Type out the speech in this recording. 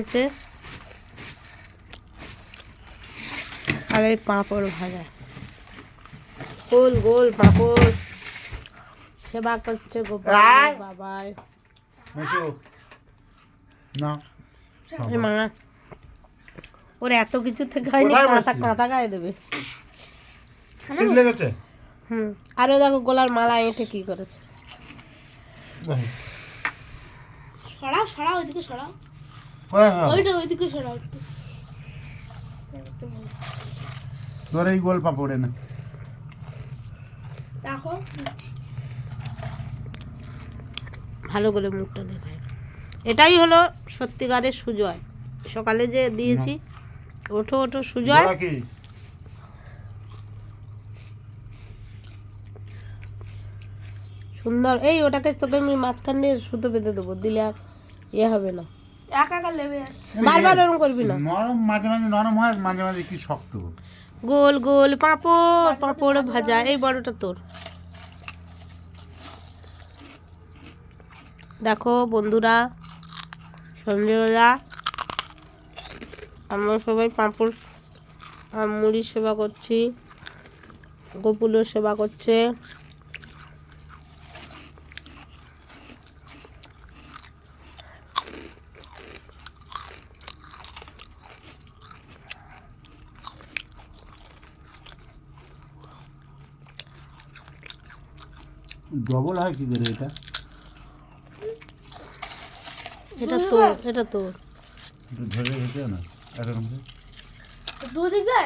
হচ্ছে আর এই পাঁপড় ভাজা। গোল গোল পাঁপড়। সেবা করছে গোপাল বাবাই। মা। ওর এত কিছু থেকে হয়নি কাঁথা কাঁথা গায়ে দেবে। হুম। আরও দেখো গোলার মালা এঁটে কি করেছে। সরাও সরাও ওইদিকে সরাও। ওইটা ওইদিকে সরাও একটু। তোর এই গোল পাপড়ে না। রাখো। ভালো করে মুখটা দেখায় এটাই হলো সত্যিকারের সুজয়। সকালে যে দিয়েছি ওঠো ওঠো সুজয়। সুন্দর। এই ওটাকে তোকে আমি মাঝখান দিয়ে সুতো বেঁধে দেবো দিলে আর ইয়ে হবে না। বারবার ওরকম করবি না? নরম মাঝে মাঝে নরম হয় মাঝে মাঝে কি শক্ত। গোল গোল পাঁপড় পাঁপড় ভাজা এই বড়টা তোর। দেখো বন্ধুরা সঞ্জয়রা আমরা সবাই পাঁপড় আর মুড়ির সেবা করছি গোপুলের সেবা করছে। ডবল হয় কি করে এটা? এটা তোর এটা তোর। ধরে হচ্ছে না এরকম দুদিকে?